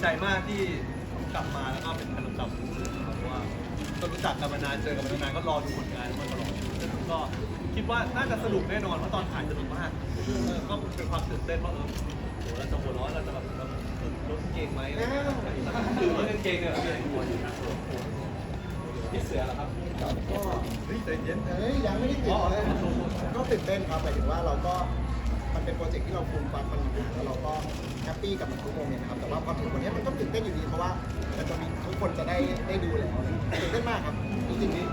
ใจมากที่กลับมาแล้วก็เป็นขนมจับผมเพราะว่าก็รู้จักกันมานานเจอกันมานานก็รอดูผลงานมาตลอดก็คิดว่าน่าจะสนุกแน่นอนเพราะตอนถ่ายสนุกมากเออก็เป็นความตื่นเต้นว่าเออโหเราจะหัวเร้อนเราจะแบบเราฝึกลดเกงไหมอะไรอย่างเงี้ยคือลดเกงเนี่ยเราเป็นหัวอยู่นะพี่เสือเหรอครับก็เฮ้ยใจเย็นเอ้ยยังไม่ได้ตื่นเลยก็ตื่นเต้นครับหมายถึงว่าเราก็มันเป็นโปรเจกต์ที่เราฟูมฟันมันแล้วเราก็ แฮปปี้กับมันทุกโมเมนต์นะครับแต่ว่าพอถึงวันนี้มันก็ตื่นเต้นอยู่ดีเพราะว่ามันจะมีทุกคนจะได้ได้ดูแล้วตื่นเต้นมากครับจริงๆนี่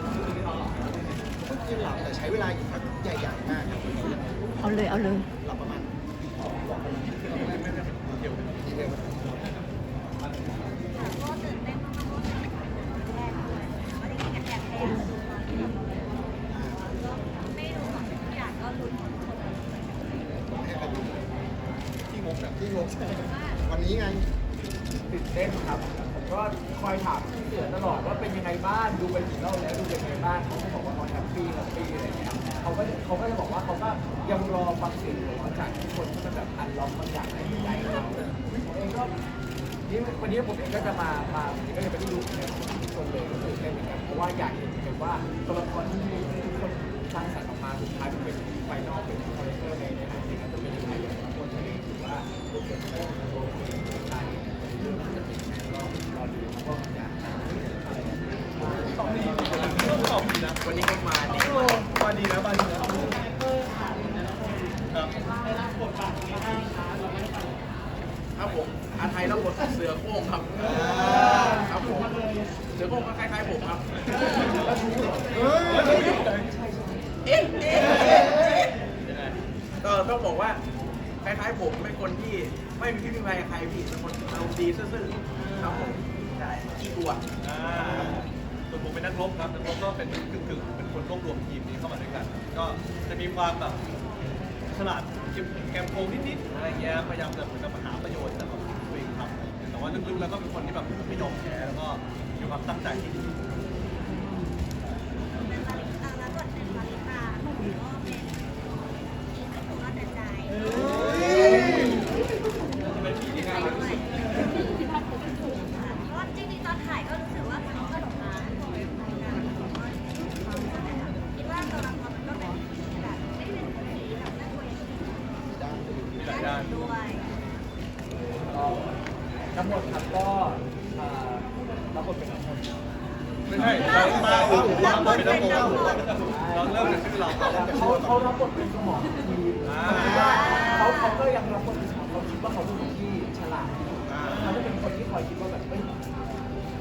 เพิ่งกินหลับแต่ใช้เวลาอยู่พักใหญ่ๆมากครับ เอาเลยเอาเลย หลับประมาณสองชั่วโมงทีเดียว ก็ตื่นเต้นมากๆเพราะว่าเป็นครั้งแรกด้วยก็ได้กินกันแอบแอบไม่รู้ของทุกอย่างก็ลุ้นหมดทุกคน ให้ไปดู ที่งงวันนี้ไง ตื่นเต้นครับ ผมก็คอยถามพี่เสือตลอดว่าเป็นยังไงบ้างดูไปกี่รอบแล้วดูเป็นยังไงบ้างเขาก็บอกว่าเขาแฮปปี้แฮปปี้อะไรเงี้ยเขาก็เขาก็จะบอกว่าเขาก็ยังรอฟังเสียงของเขาจากทุกคนที่มันแบบอันล็อกบางอย่างในใจเขาผมเองก็นี่วันนี้ผมเองก็จะมามาผมก็ยังไม่ได้ดูในทุกคนเลยก็ตื่นเต้นเหมือนกันเพราะว่าอยากเห็นเหมือนกันว่าตัวละครที่ทุกคนสร้างสรรค์ออกมาสุดท้ายมันเป็นไฟนอลเป็นคาแรคเตอร์ในใน วันจะเป็นยังไงก็รอดูว่าอยากอะไรตอบดีตอบดีนะวันนี้ก็มาดีมาดีนะมาดีนะครับผมอาไทยรับบทเสือโคร่งครับ ครับผม เสือโคร่งก็คล้ายๆผมครับ เอ๊ะเอ๊ะก็ต้องบอกว่า คล้ายๆผมเป็นคนที่ไม่มีพิษมีภัยกับใครพี่เป็นคนอารมณ์ดีซื่อๆครับผมใช่ขี้กลัวอ่าส่วนผมเป็นนักรบครับนักรบก็เป็นกึ่งๆเป็นคนรวบรวมทีมนี้เข้ามาด้วยกัน ก็จะมีความแบบฉลาดแกมโกงนิดๆอะไรเงี้ยพยายามจะเหมือนกับหาประโยชน์จากตัวเองทำแต่ว่าลึกๆแล้วก็เป็นคนที่แบบไม่ยอมแพ้แล้วก็มีความตั้งใจที่ดี เป็นมาริตาแล้วบทเป็นมาริตาก็เป็นอีกในตัวแต่ใจ เป็นผีที่น่ารักที่สุด เพราะจริงๆตอนถ่ายก็รู้สึกว่าเขาสนุกนะคิดว่าตัวละครมันก็เป็นแบบไม่ได้เป็นผีแบบน่ากลัวอย่างนี้ ด้านไปดู มีหลายด้าน ด้วย ก็ ทั้งหมดครับก็อ่ารับบทเป็นทั้งหมดไม่ใช่เรามาเรามาเป็นนักรบเราเริ่มจากชื่อเราเขาเขารับบทเป็นสมองทีมอ่าเขาเขาก็ยังรับบทเป็นสมองเขาคิดว่าเขาเป็นคนที่ฉลาดเขาจะเป็นคนที่คอยคิดว่าแบบเฮ้ย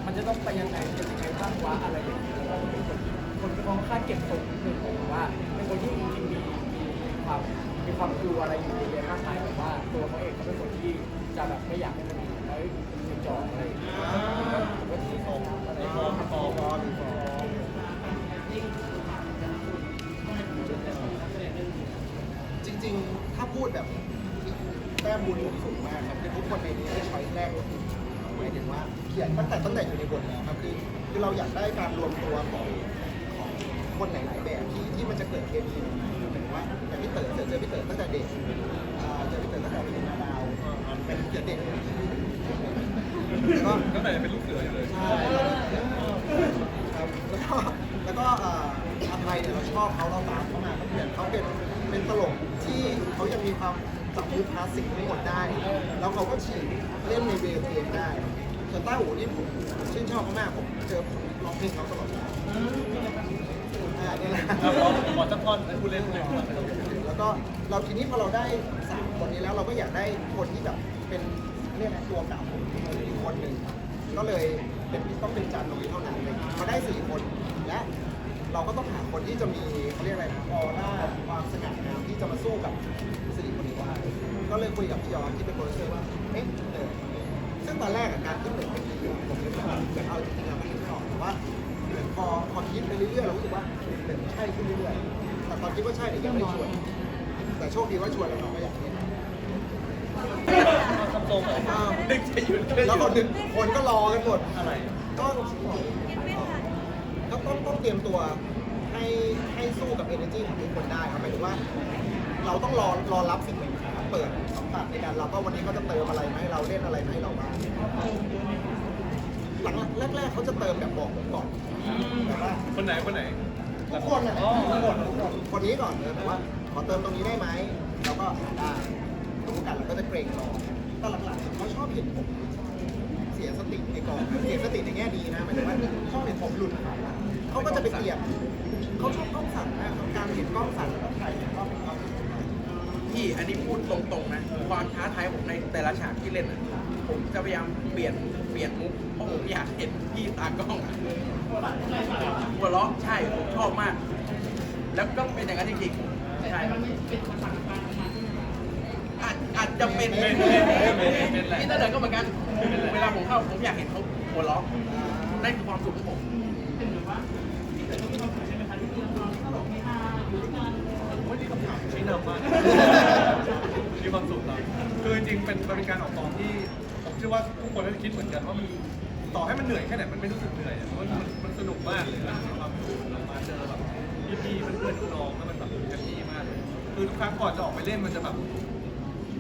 มันจะต้องไปยังไงจะยังไงบ้างวะอะไรอย่างเงี้ยแล้วก็เป็นคนคนที่ค่อนข้างเก็บตกนิดนึงผมว่า เป็นคนที่จริงๆมีมีความมีความกลัวอะไรอยู่เยอะมากมายแต่ว่าตัวเขาเองเขาเป็นคนที่จะแบบไม่อยากให้มันมีเฮ้ยเป็น จอดอะไรอย่างเงี้ยผมก็ที่เขาอะไรมีอย่างฟองี้ร์ยมมีฟอร์มฟอร์มฟอร์มจริงๆ ถ้าพูดแบบแต้มบุญผมสูงมากครับคือทุกคนในนี้ได้ช้อยแรกหมายถึงว่าเขียนตั้งแต่ตั้งแต่อยู่ในบทแล้วครับคือคือเราอยากได้การรวมตัวของของคนหลายๆแบบที่ที่มันจะเกิดเคมีหมายถึงว่าอย่พี่เต๋อเจอเจอพี่เต๋อตั้งแต่เด็กอ่าเจอพี่เต๋อตั้งแต่เป็นดาวเป็นเด็ก แล้วก็ตั้งแต่เป็นลูกเสืออยู่เลยใช่ครับแล้วก็แล้วก็เอ่ออาไทยเนี่ยเราชอบเขาเราตามเขามาเขาเป็นเขาเป็นเป็นตลกที่เขายังมีความจับมือคลาสสิกทั้งหมดได้ แล้วเขาก็ฉีกเล่นในเวทีเองได้ส่วนต้าหูนี่ผมชื่นชอบเขามากผมเจอร้องเพลงเขาตลอดเวลาอ่านี่แหละครับผมขอจักท่อนให้ผู้เล่นเลยครับแล้วก็เราทีนี้พอเราได้สามคนนี้แล้วเราก็อยากได้คนที่แบบเป็นเรียกอะไรตัวเก่าอีกคนหนึ่ง ก็เลยเป็นต้องเป็นจานนุ้ยเท่านั้นเลยมาได้สี่คนและเราก็ต้องหาคนที่จะมีเขาเรียกอะไรนะออร่าความสง่างามที่จะมาสู้กับสี่คนนี้ได้ก็เลยคุยกับพี่ยอนที่เป็นโปรดิวเซอร์ว่าเอ๊ะเออซึ่งตอนแรกการที่หนึ่งเป็นดีผมเลยว่าแต่เอาจริงๆเราไม่คิดไม่ออกแต่ว่าพอพอคิดไปเรื่อยๆเรารู้สึกว่าหนึ่งใช่ขึ้นเรื่อยๆแต่ตอนคิดว่าใช่เนี่ยยังไม่ชวนแต่โชคดีว่าชวนแล้วน้องก็อยากเล่น ทำทรงแบบนึกจะหยุดแล้วคนดึกคนก็รอกันหมด อะไร ก็ยังไม่ทันก็ต้องต้องเตรียมตัวให้ให้สู้กับ energy ของทุกคนได้ครับหมายถึงว่า เราต้องรอรอรับสิ่งใหม่ๆเปิดสัมผัสในการรับว่าวันนี้เขาจะเติมอะไรมาให้เราเล่นอะไรมาให้เราบ้างหลังแรกๆเขาจะเติมแบบบอกผมก่อนแบบว่าคนไหนคนไหน ทุกคนนะอ๋อทุกคนทุกคนคนนี้ก่อนเลยแบบว่าขอเติมตรงนี้ได้ไหมแล้วก็ได้รู้ กันแล้วก็จะเกรงรอแต่หลังๆเขาชอบเห็นผมเสียสติในกองเสียสติในแง่ดีนะหมายถึงว่าชอบเห็นผมหลุดเขาก็จะไปเตียบเขาชอบกล้องสั่นนะการเห็นกล้องสั่นแล้วถ่ายเนี่ยก็เป็นความพี่อันนี้พูดตรงๆนะความท้าทายผมในแต่ละฉากที่เล่นอะผมจะพยายามเปลี่ยนเปลี่ยนมุกเพราะผมอยากเห็นพี่ตากล้องอะหัวเราะใช่ผมชอบมาก แล้วก็เป็นอย่างนั้นจริงๆใช่อาจอาจจะเป็นเป็นเป็นเป็นเป็นแหละพี่ตาเดินก็เหมือนกัน เวลาผมเข้าผมอยากเห็นเขาหัวเราะนั่นคือความสุขของผมว่านี่คำถามชี้นำมากมีความสุขครับคือจริงๆเป็นเป็นการออกกองที่ผมเชื่อว่าทุกคนน่าจะคิดเหมือนกันว่ามันต่อให้มันเหนื่อยแค่ไหนมันไม่รู้สึกเหนื่อยอะมันมันมันสนุกมากเลยมันมีความสุขเรามาเจอแบบพี่ๆเพื่อนๆน้องๆแล้วมันแบบแฮปปี้มากเลยคือทุกครั้งก่อนจะออกไปเล่นมันจะแบบ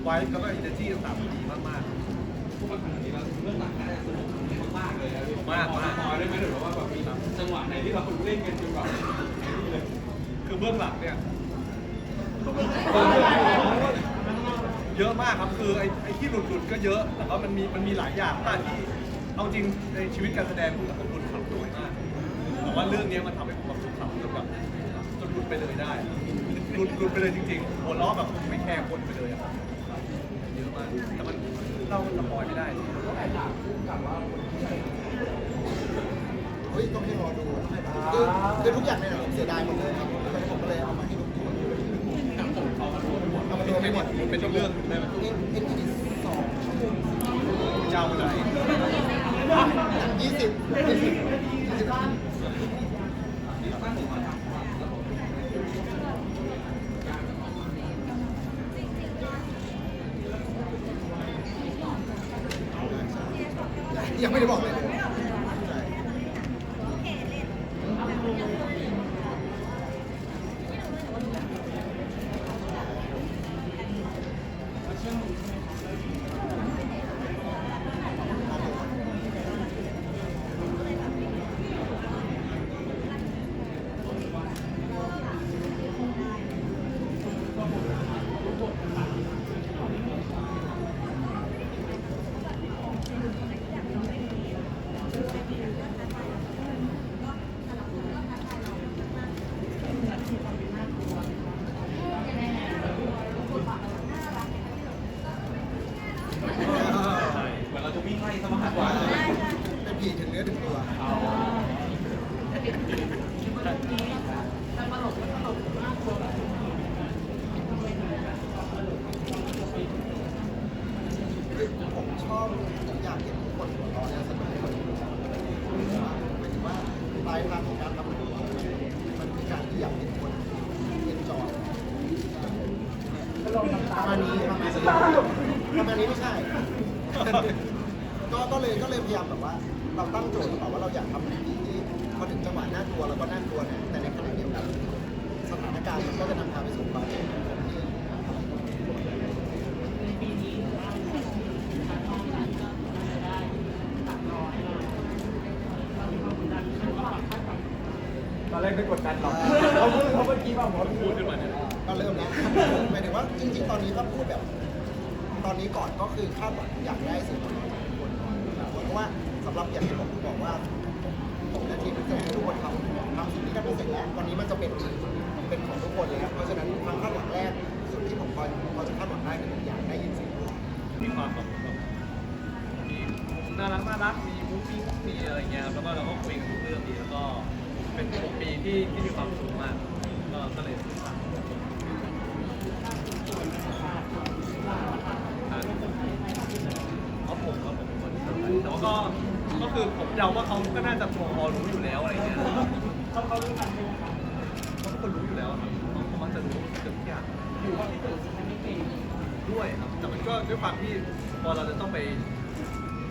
ไว้แล้วก็อินเนอร์จีต่างๆมันดีมากๆทุกคนทำดีแล้วเรื่องหลังน่าจะสนุกมากเลยมากมากพอได้ไหมหรือว่าแบบมีจังหวะไหนที่เราเล่นกันจนแบบคือเบื้องหลังเนี่ยเยอะมากครับคือไอ้ไอ้ที่หลุดๆก็เยอะ แต่ว่ามันมีมันมีหลายอย่างมากที่เอาจริงในชีวิตการแสดงผมกับผมหลุดขำน้อยมากแต่ว่าเรื่องนี้มันทำให้ผมแบบขำจนแบบจนหลุดไปเลยได้หลุดหลุดไปเลยจริงๆหัวเราะแบบไม่แคร์คนไปเลยอะเยอะ มาแต่มันเราสปอยไม่ได้เฮ้ยต้องให้รอดูต้องให้รอดูคือคือทุกอย่างในหนังเสียดายหมดเลยครับเพราะฉะนั้ผมก็เลยเอามาให้ดูทุกคนเอามาดูไม่หมดเป็นอีกเรื่องหนึ่งได้ไหมเอ็นเอ็นอีสองชั่วโมงเจ้าไปไหนยี่สิบยี่สิบ ประมาณนี้ประมาณนี้ประมาณนี้ไม่ใช่ ก็ก็เลยก็เลยพยายามแบบว่า เราตั้งโจทย์หรือว่าเราอยากทำอะไรที่พอถึงจังหวะน่ากลัวเราก็น่ากลัวนะแต่ในขณะเดียวกันสถานการณ์มันก็จะนำพาไปสู่ความเป็นคนที่ตอนแรกไม่กดดันหรอกเขาพูดเขาเมื่อกี้ว่าหมอพูด นี้ก่อนก็คือคาดหวังอยากได้สิ่งทุกคนก่อนเพราะว่าสำหรับอย่างที่ผมบอกว่าผมและทีมนักแสดงทุกคนทำทำสิ่งที่ได้ไม่เสร็จแล้ววันนี้มันจะเป็นเป็นของทุกคนแล้วเพราะฉะนั้นความคาดหวังแรกสุดที่ผมพอพอจะคาดหวังได้คืออยากได้ยินเสียงมีความแบบแบบมีน่ารักน่ารักมีมุ้งมิ้งมีอะไรเงี้ยครับแล้วก็เราก็คุยกันทุกเรื่องดีแล้วก็เป็นหกปีที่ที่มีความสุขมากก็ก็เลยสื่อสารเขาผมครับผมคนแต่ว่า ก็ก็คือผมเดาว่าเขาก็น่าจะพอรู้อยู่แล้วอะไรเงี้ยเขาเขารู้กันเขาเป็นคนรู้อยู่แล้วครับเขาเขามักจะรู้เกือบทุกอย่างด้วยครับแต่มันก็ด้วยความที่พอเราจะต้องไป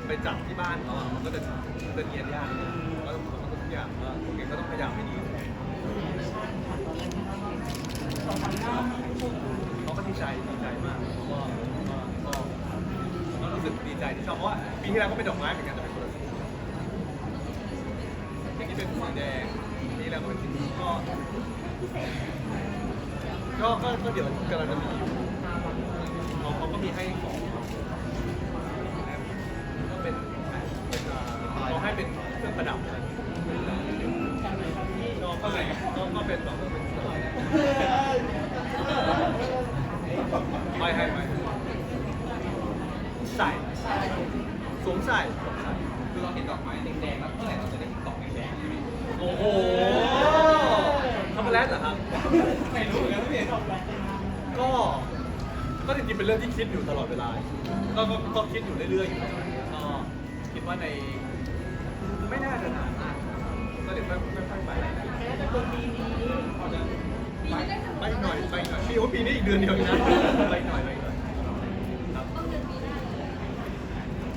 ไปจับที่บ้านเขาอะมันก็จะจะเนียนยากแล้วมันก็ทุกอย่างว่าโอเคก็ต้องพยายามให้ดีเขาก็ดีใจดีใจมากเพราะว่าก็ก็ใจที่ชอบเพราะว่า ปีที่แล้วก็เป็นดอกไม้เหมือนกันแต่เป็นคนละสีปีนี้เป็นสีแดงปีที่แล้วก็เป็นสีนี้ก็ก็ก็ก็เดี๋ยวกำลังจะมีอยู่เขาเขาก็มีให้ของ อยู่ตลอดเวลาก็ก็ก็คิดอยู่เรื่อยๆอยู่แล้วก็คิดว่าในไม่น่าจะนานมากก็เดี๋ยวค่อยๆไปไปหน่อยไปหน่อยพี่โอ้ปีนี้อีกเดือนเดียวเองนะไปหน่อยไปหน่อยครับ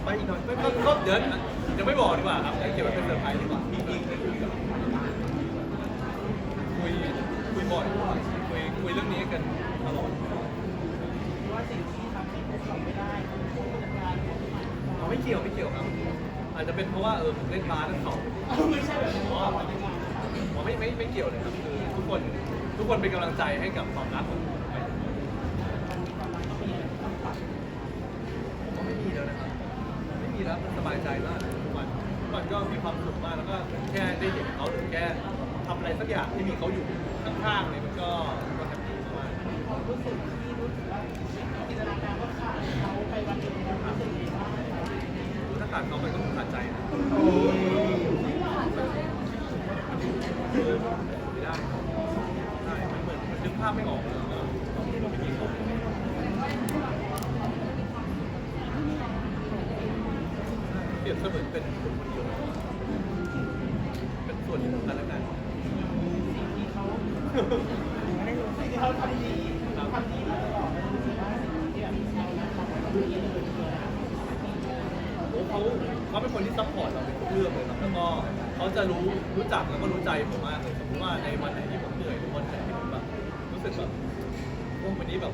ไปอีกหน่อยก็ก็เดี๋ยวยังไม่บอกดีกว่าครับเดี๋ยวเก็บไว้เป็นเซอร์ไพรส์ดีกว่าจริงๆคุยกับคุยคุยบ่อยคุยคุยเรื่องนี้กันตลอด เกี่ยวไม่เกี่ยวครับ อาจจะเป็นเพราะว่าเออผมเล่นบาสทั้งสองไม่ใช่แบบว่าผมไม่ไม่ไม่เกี่ยวเลยครับคือทุกคนทุกคนเป็นกำลังใจให้กับความรักของผมไปผมว่าไม่มีแล้วนะครับไม่มีแล้วสบายใจมากทุกวันทุกวันก็มีความสุขมากแล้วก็แค่ได้เห็นเขาหรือแค่ทำอะไรสักอย่างที่มีเขาอยู่ข้างๆเนี่ยมันก็ก็แฮปปี้มากถ้าขาด เขาไปก็คงขาดใจนะไม่ได้ใช่มันเหมือนมันนึกภาพไม่ออกเลยว่าไม่มีเขาเปรียบเสมือนเป็นคนคนเดียวเป็นส่วนหนึ่งของกันและกันสิ่งที่เขาทำดีทำดีมาตลอดโอ้เขาเเขาเขาเป็นคนที่ซัพพอร์ตเราในทุกเรื่องเลยครับแล้วก็เขาจะรู้รู้จักแล้วก็รู้ใจผมมากเลยสมมติว่าในวันไหนที่ผมเหนื่อยหรือวันไหนที่ผมแบบรู้สึกแบบโอ้วันนี้แบบ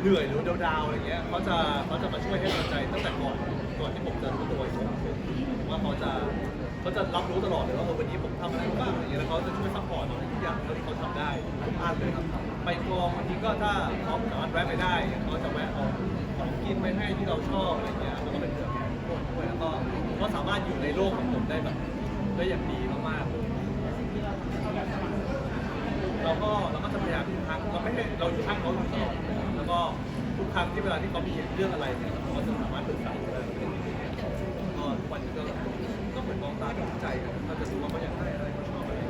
เหนื่อยหรือดาวๆอะไรเงี้ยเขาจะเขาจะมาช่วยให้กำลังใจตั้งแต่ก่อนก่อนที่ผมจะรู้ตัวอีกผมว่าเขาจะเขาจะรับรู้ตลอดเลยว่าเออวันนี้ผมทำอะไรบ้างอะไรเงี้ยแล้วเขาจะช่วยซัพพอร์ตเราในทุกอย่างเท่าที่เขาทำได้ทุกอันเลยครับไปกองบางทีก็ถ้าเขาสามารถแวะไปได้เขาจะแวะเอาของกินไปให้ที่เราชอบอะไรเงี้ยแล้วก็เป็นเรื่อง ก็สามารถอยู่ในโลกของผมได้แบบได้อย่างดีมากๆเราก็เราก็จะพยายามทุกครั้งเราไม่ได้เราอยู่ข้างเขาอยู่ตลอดแล้วก็ทุกครั้งที่เวลาที่เขามีเรื่องอะไรเนี่ยเราก็จะสามารถปรึกษาเขาได้ก็ทุกวันนี้ก็ก็เหมือนมองตาดูใจกันถ้าจะรู้ว่าเขาอยากได้อะไรเขาชอบอะไร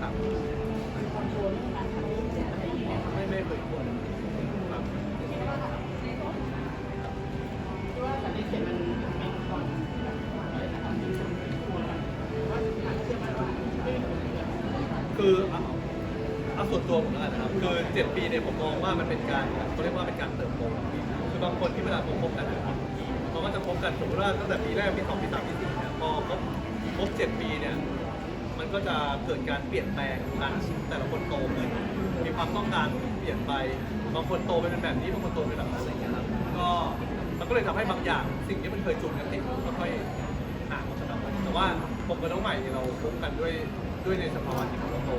ครับไม่ไม่เคยกลัวเลยครับคือเอาเอาส่วนตัวผมแล้วกันนะครับ คือ เจ็ดปีเนี่ยผมมองว่ามันเป็นการเขาเรียกว่าเป็นการเติบโตคือบางคนที่เวลาเขาคบกันนะครับเขาก็จะคบกันสมมติว่าตั้งแต่ปีแรกปีสองปีสามปีสี่เนี่ยพอครบครบเจ็ดปีเนี่ยมันก็จะเกิดการเปลี่ยนแปลงทางแต่ละคนโตขึ้นมีความต้องการเปลี่ยนไปบางคนโตไปเป็นแบบนี้บางคนโตเป็นแบบนั้นอะไรอย่างเงี้ยครับก็มันก็เลยทำให้บางอย่างสิ่งที่มันเคยจูนกันติดมันค่อยห่างออกจากกันแต่ว่าผมกับน้องใหม่เนี่ยเราคบกันด้วยด้วยในสภาวะที่เราโต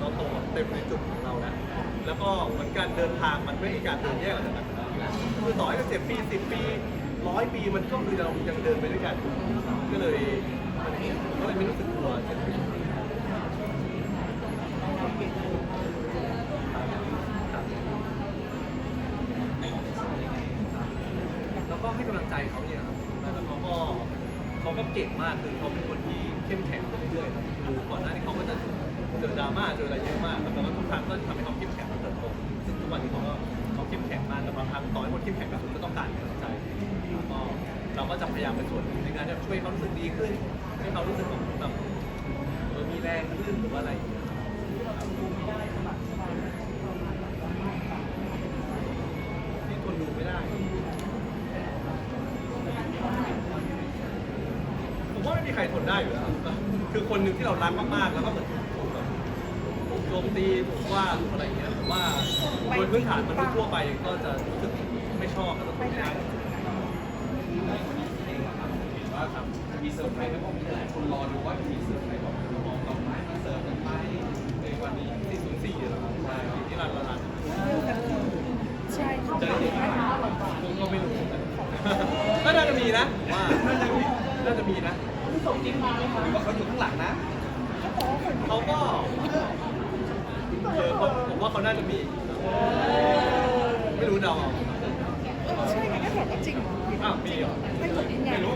เราโตเต็มในจุดของเรา แล้วก็เหมือนการเดินทางมันไม่มีการเดินแยกออกจากกันแล้วคือต่อให้จะเจ็ดปีสิบปีร้อยปีมันก็คือเรายังเดินไปด้วยกัน ก็เลยก็เลยไม่รู้สึกกลัวดแล้วก็ให้กำลังใจเขาเนี่ยครับแล้วเขาก็เขาก็เก่งมากคือเขาเป็นคนที่เข้มแข็งไปเรื่อยๆครับดูก่อนหน้านี้เขาก็จะเจอดราม่าเจออะไรเยอะมากแล้วก็ทุกครั้งก็ทำให้เขา ยายามเป็นส่วนในการจะช่วยเขารู้สึกดีขึ้นให้เขารู้สึกแบบมีแรงขึ้นหรือว่าอะไรที่คนดูไม่ได้ ผมว่าไม่มีใครทนได้อยู่แล้วครับคือคนหนึ่งที่เรารักมากๆ แล้วก็เหมือนผมแบบถูโจมตีผมว่าอะไรเงี้ยผมว่าโดยพื้นฐานมันทั่วไปก็จะรู้สึกไม่ชอบแล้วก็นไม่ได้่าครับมีเซอร์ไพรส์ไหมเพราะมีหลายคนรอดูว่าจะมีเซอร์ไพรส์ขอกมองดอกไม้มาเสิร์ฟกันไหมในวันนี้ที่ศูนย์สี่เหรอครัใช่ที่ร้านร้านใช่ค่ะจะได้เห็นไหมผมก็ไม่รู้ก็น่าจะมีนะว่าน่าจะมีน่าจะมีนะส่งจริงมาเลยคะหรือว่าเขาอยู่ข้างหลังนะเขาก็เออผมว่าเขาน่าจะมี ไม่รู้เดาใช่ไหมก็ถอดก็จริง อ้าวมีเหรอไม่รู้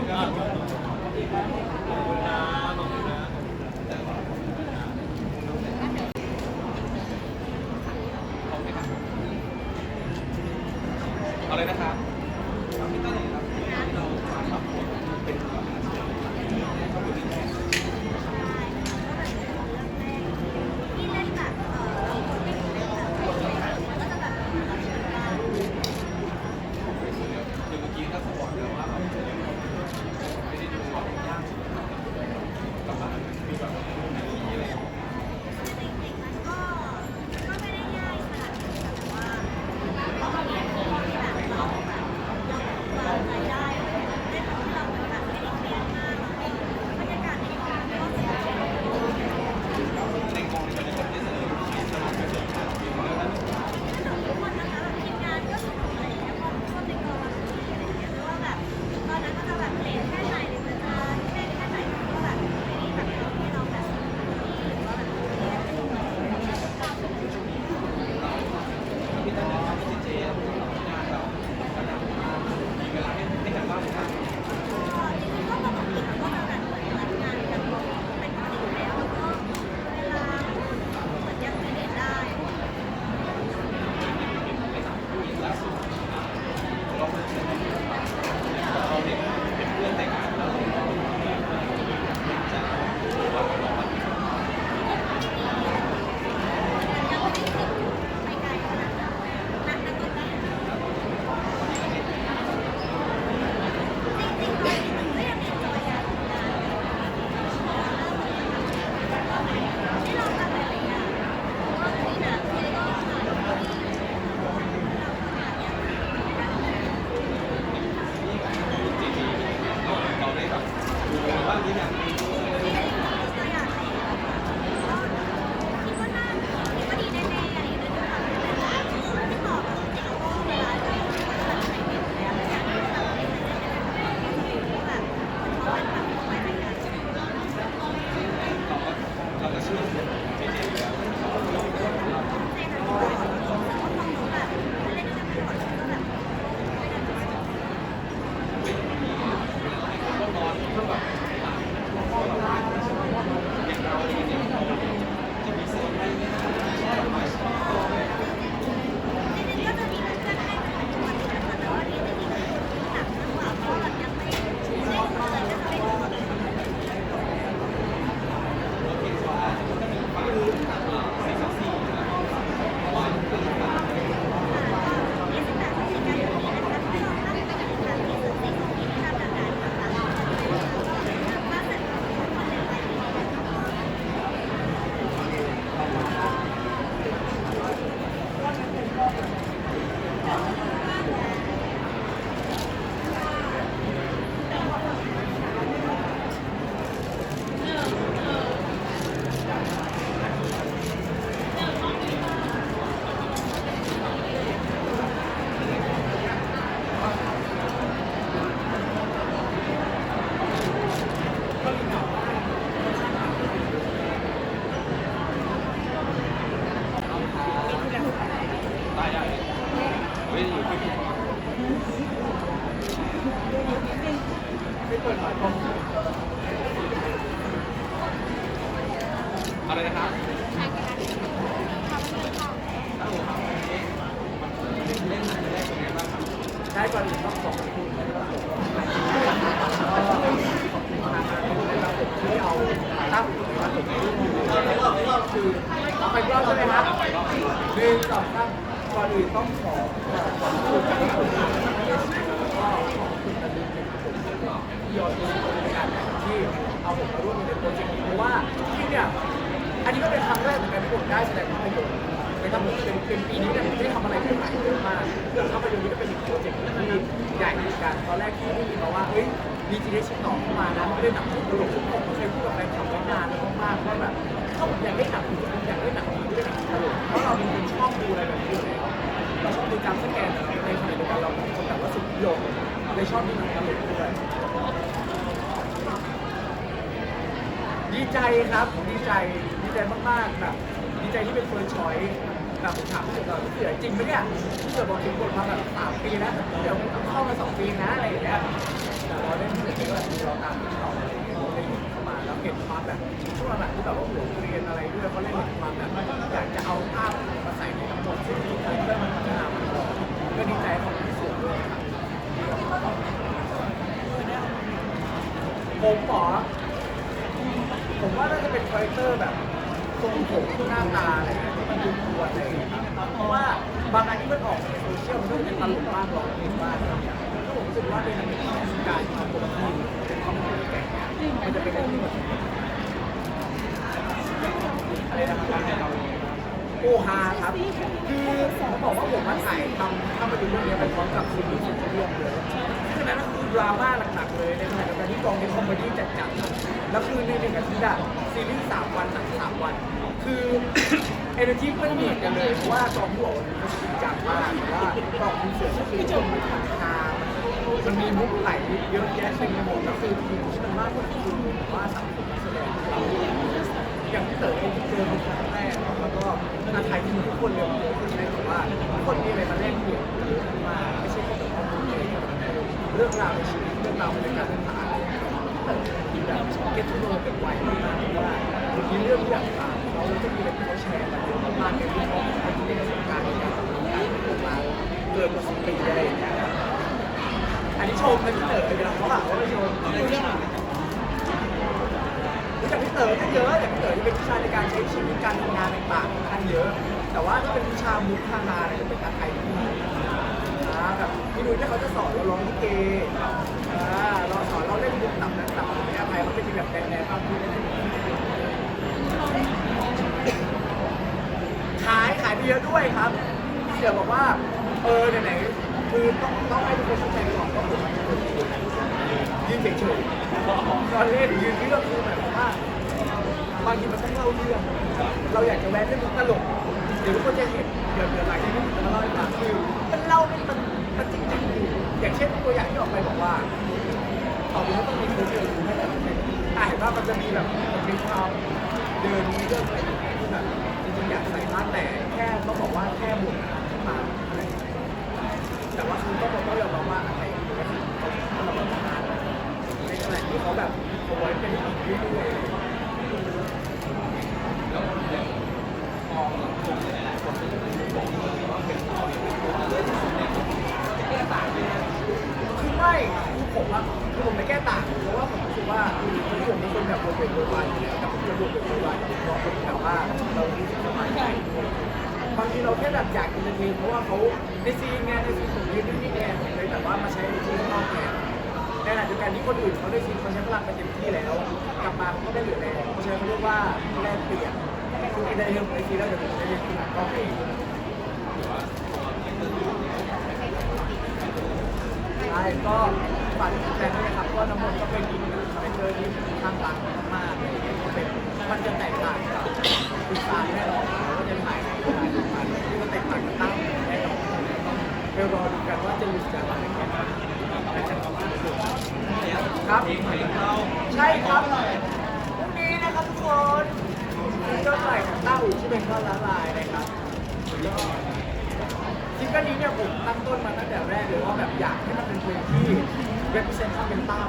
ตั้งคือไปรอบใช่ไหมครับหนึ่งสองสามก่อนอื่นต้องขอที่เอาผมมาร่วมในโปรเจกต์นี้เพราะว่าที่เนี่ยอันนี้ก็เป็นครั้งแรกของการที่ผมได้แสดงความพยนตร์นะครับผมเป็นเป็นปีนี้เนี่ยได้ทำอะไรที่ใหม่ๆเยอะมากภาไปดูร์นี้ก็เป็นอีกโปรเจกต์ที่ใหญ่เหมือนกานตอนแรกที่ได้ยินมาว่าเฮ้ มีจีเดชิต่อเข้ามานะเล่นหนังตลกผมเคยพูดกับแฟนคลับไว้นานแล้วมากๆว่าแบบถ้าผมอยากได้หนังอยากได้หนังที่เป็นหนังตลกเพราะเราเป็นคนชอบดูอะไรแบบนี้อยู่แล้วเราชอบดูจำสแกนในขณะเดียวกันเราเป็นคนแบบว่าสุดนิยมเลยชอบดูหนังตลกด้วยดีใจครับดีใจดีใจมากๆแบบดีใจที่เป็นเฟิร์สชอยแบบถามพี่เสือก่อนพี่เสือจริงไหมเนี่ยพี่เสือบอกถึงบทมาแบบสามปีแล้วแต่พี่เสือเข้ามาสองปีนะอะไรอย่างเงี้ย เราได้พี่เสือก็แบบเราตามที่เราได้เห็นเข้ามาแล้วเห็นความแบบช่วงหลังที่แบบว่าหัวเรียนอะไรด้วยเขาเล่นความแบบอยากจะเอาภาพมาใส่ในทั้งหมดซึ่งทุกคนได้มันพัฒนามาตลอดก็ดีใจของพี่สือด้วยครับผมหมอผมว่าน่าจะเป็นคาแรคเตอร์แบบทรงผมหน้าตาอะไรเงี้ยที่มันดูกวนอะไรอย่างเงี้ยเพราะว่าบางอันที่มันออกในโซเชียลมันก็เป็นตลกมากร้องเพลงมากอะไรอย่างเงี้ย สึกว่าเป็นการทำตัวที่เป็นความเป็นแก่มันจะเป็นอะไรที่แบบอะไรนะครับเราโอฮาครับ คือผมบอกว่าผมมาถ่ายทำภาพยนตร์เรื่องนี้ไปพร้อมกับคุณผู้ชมทุกเรื่องเลยซึ่งอันนั้นก็คือดราม่าหนักๆเลยในขณะเดียวกันที่กองมีคอมเมดี้จัดๆแล้วคือในหนึ่งอาทิตย์อะซีรีส์สามวันหนังสามวัน คือเอเนอร์จีไม่เหมือนกันเลยเพราะว่ากองผู้ออนก็จริงจังมากแต่ว่ากองคุณเสือก็คือจมมันทำคา มันมีมุกไหลเยอะแยะเต็มไปหมดแล้วคือทีมที่มันมากกว่าคือว่าสังคมนักแสดงองเราอย่างที่เต๋อเองที่เจอเป็นครั้งแรกแล้วก็อาไทยทีมทุกคนเลยคือใช้คำว่าทุกคนมีอะไรมาเล่นเกี่ยวเยอะมาไม่ใช่แค่แต่ความรู้เรื่องราวในชีวิตเรื่องราวในการเดินทางที่แบบเก็ตโลกันไวมากๆว่าบางทีเรื่องอย่างต่างเราจะมีอะไรที่เขาแชร์มาเยอะมากในเรื่องของการที่ประสบการณ์ในการทำงานของมาเกินกว่าสิบปีอะไรอย่างเงี้ย อันนี้ชมนะพี่เต๋อเลยนะเขาบอกว่าไม่ชมรู้จักพี่เต๋อก็เยอะแต่พี่เต๋อจะเป็นวิชาในการใช้ชีวิตการทำงานต่างๆค่อนข้างเยอะ แต่ว่าถ้าเป็นวิชามุกทางงานเนี่ยจะเป็นการไทยที่ดีนะแบบพี่นุ้ยที่เขาจะสอนเราร้องลิเกเราสอนเราเล่นมุกต่ำนั้นต่ำนี้อภัยเขาจะมีแบบแนวๆบ้างที่ไม่ได้ขายขายไปเยอะด้วยครับเดี๋ยวบอกว่าเออไหนๆคือต้องต้องให้ทุกคนเข้าใจ ยืนเฉยๆตอนเล่นยืนนี่ก็คือหมายความว่าบางทีมันต้องเล่าเรื่องเราอยากจะแวะเล่นมุกตลกเดี๋ยวทุกคนจะเห็นเดี๋ยวเดี๋ยวหลังจากนี้ผมจะมาเล่าให้ฟังคือมันเล่าไม่มันมันจริงๆอยู่อย่างเช่นตัวอย่างที่ออกไปบอกว่าต่อไปแล้ต้องมีค้ชเดินรู้ให้แต่เป็นอะเห็นว่ามันจะมีแบบมีความเดินมีเรื่องอะไรอย่ที่แบบจริงๆอยากใส่มากแต่แค่ต้องบอกว่าแค่บุญขึ้นมาอะไรแต่ว่าคือต้องบอกต้องยอมรับว่า ในขณะที่เขาแบบเอาไว้เป็นอีกเรื่อยๆคือไม่คือผมอะคือผมไม่แก้ต่างเพราะว่าผมรู้สึกว่าคือผมเป็นคนแบบโรเบิร์ตโรวานอยู่แล้วแต่ผมจะโรเบิร์ตโรวานกับน้องคนที่แบบว่าเรารู้สึกสบายใจ บางทีเราแค่แบบอยากอินเอร์เทนเพราะว่าเขาในซีนไงในซีนผมยืนนิ่แทนเลยแบบว่ามาใช้ในซีนข้างนอกแทนในขณะเดียวกันที่คนอื่นเขาได้ซีนเขาใช้พลังไปเต็มที่แล้ว กลับมาเขาก็ได้เหลือแรงเพราะฉะนั้นเขาเรียกว่าแลกเปลี่ยนคืออินเตอร์เทนในซีนแล้วเดี๋ยวผมจะเรียนที่หลังกล้องเองใช่ก็ฝากแฟนด้วยครับว่าน้ำมนต์ก็เป็นอีกหนึ่งคาแรคเตอร์ที่ข้างรักมากๆเป็นมันจะแตกต่างกับคุณซานแน่นอน ไปรอดูกันว่าจะรู้สึกอะไรกันครับใช่ครับพรุ่งนี้นะครับทุกคนซิงเกิลใหม่ของต้าอู่ที่เป็นข้อละลายนะครับซิงเกิลนี้เนี่ยผมตั้งต้นมาตั้งแต่แรกเลยว่าแบบอยากให้มันเป็นเพลงที่ represent ความเป็นต้า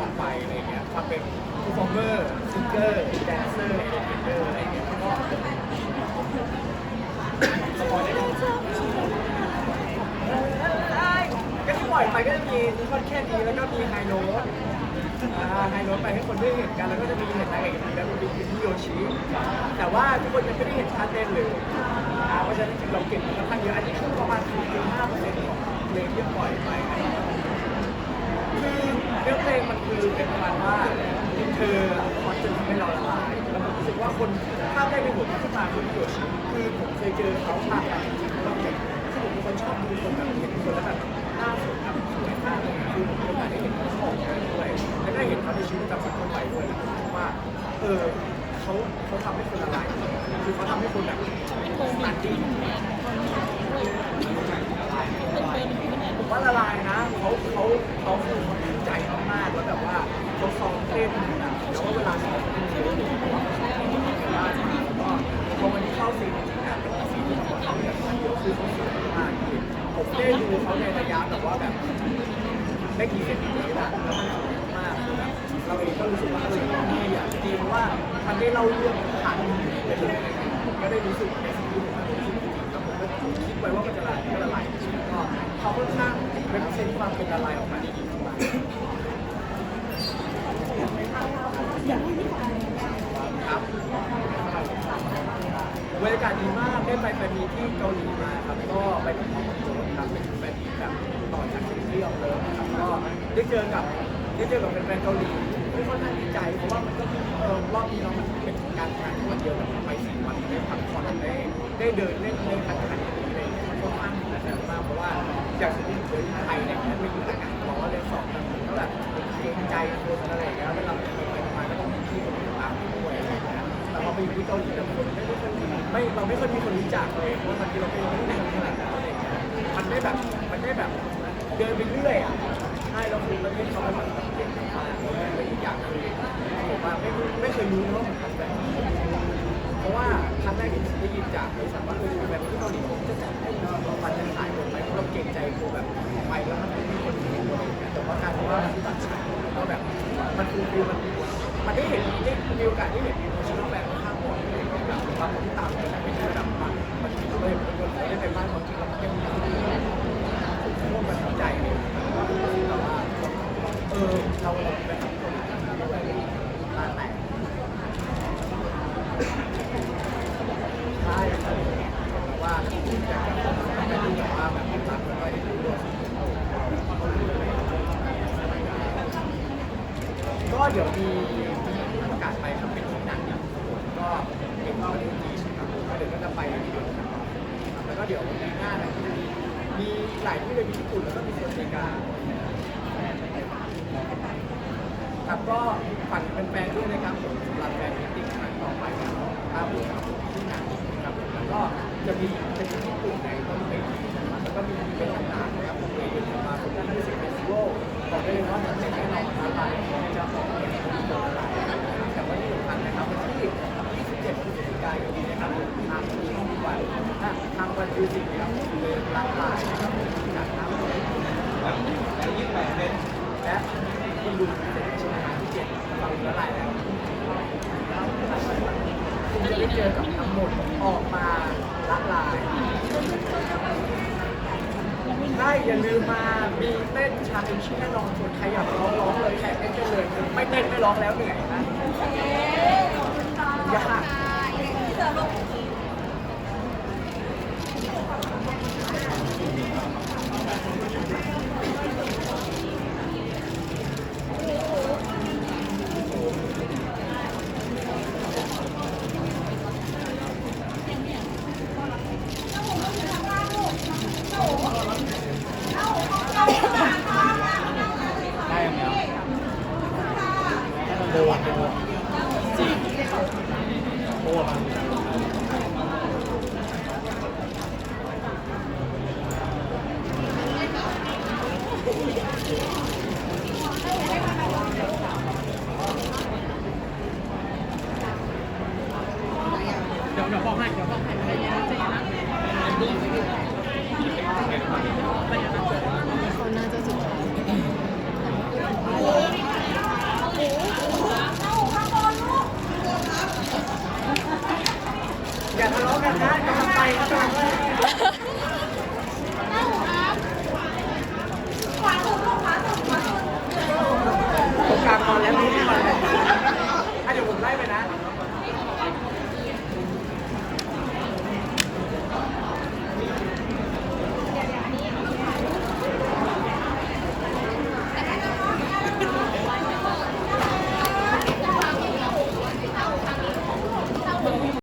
ออกไปอะไรเงี้ยความเป็น performer singer dancer entertainer อะไรเงี้ยก็ ป่อยไปก็จะมีค่อนแค่นี้แล้วก็มีไฮโรสไฮโรสไปให้คนได้เห็นกันแล้วก็จะมีเห็นนางเอกอีแล้วก็มีพี่โยชิแต่ว่าทุกคนยังไม่ได้เห็นชาเต้นเลยเพราะฉะนั้นเราเก็บมันค่อนข้งเยอะอันนี้คือประมาณ4-5เปของเพลงที่ปล่อยไปคือเรื่องเพลงมันคือเป็นประมาณว่าเธอคอนจะทำให้เราละลายแล้วผมรู้สึกว่าคนภาพได้ไปหัวที่มาคือโยชิคือผมเคยเจอเขาผ่านจริงๆแล้วผมคือผมเป็นคนชอบดูคนแบบเห็นคนล้วแบบ ล่าสุดครับสวยมากเลยคือผมมีได้เห็นเขาออกงานด้วยและได้เห็นเขาในชีวิตประจำวันคนใหม่ด้วยนะครับว่าเออเขาเขาทำให้คนละลายคือเขาทำให้คนแบบตัดดิ้น ฟนๆเกาหลีคือค่อนข้างดีใจเพราะว่ามันก็เออรอบนี้เรามันเป็นการทงานที่วันเดียวกันไปสี่วันได้พักผ่อนได้ได้เดินเล่นเดินทักทายอะไรอย่างเงี้ยมันก็ตั้งแต่มากเพราะว่าจากสิ่งที่เคยไทยเนี่ยมันมีอากาศร้อนเลยสอบกันก็แบบเกรงใจคนอะไรอย่างเงี้ยเวลาไปไปมาก็ต้องมีที่คนตามด้วยอะไรอย่แต่พอไปอยู่ที่เกาหลีแล้วคนไม่ค่อยมีไม่เราไม่ค่อยมีคนรู้จักเลยเพราะบางที่เราไม่ได้แต่ขนาดนั้นเยมันได้แบบมันได้แบบเดินไปเรื่อยอะใช่เราคือประเทศเขา เพราะว่าครั้งแรกที่ได้ยินจากบริษัทว่า ลืมมามีเต้นชาเลนจ์ดแน่นอนคนใครอยากร้องร้องเลยแข่งกันเลย ไม่เต้นไม่ร้องแล้วเหนื่อยนะยาก